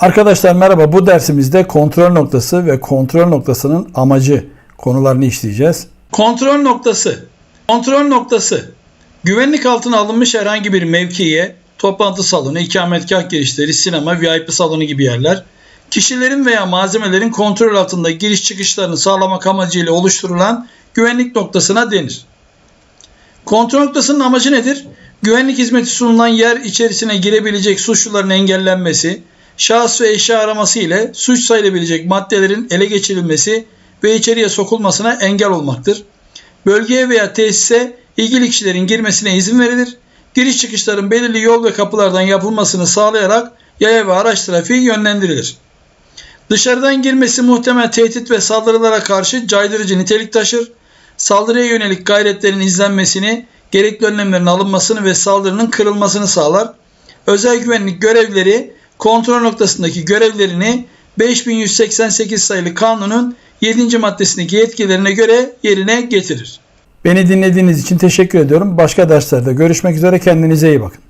Arkadaşlar merhaba. Bu dersimizde kontrol noktası ve kontrol noktasının amacı konularını işleyeceğiz. Kontrol noktası. Kontrol noktası. Güvenlik altına alınmış herhangi bir mevkiye, toplantı salonu, ikametgah girişleri, sinema, VIP salonu gibi yerler, kişilerin veya malzemelerin kontrol altında giriş çıkışlarını sağlamak amacıyla oluşturulan güvenlik noktasına denir. Kontrol noktasının amacı nedir? Güvenlik hizmeti sunulan yer içerisine girebilecek suçluların engellenmesi, şahıs ve eşya araması ile suç sayılabilecek maddelerin ele geçirilmesi ve içeriye sokulmasına engel olmaktır. Bölgeye veya tesise ilgili kişilerin girmesine izin verilir. Giriş çıkışların belirli yol ve kapılardan yapılmasını sağlayarak yaya ve araç trafiği yönlendirilir. Dışarıdan girmesi muhtemel tehdit ve saldırılara karşı caydırıcı nitelik taşır. Saldırıya yönelik gayretlerin izlenmesini, gerekli önlemlerin alınmasını ve saldırının kırılmasını sağlar. Özel güvenlik görevleri kontrol noktasındaki görevlerini 5188 sayılı kanunun 7. maddesindeki yetkilerine göre yerine getirir. Beni dinlediğiniz için teşekkür ediyorum. Başka derslerde görüşmek üzere. Kendinize iyi bakın.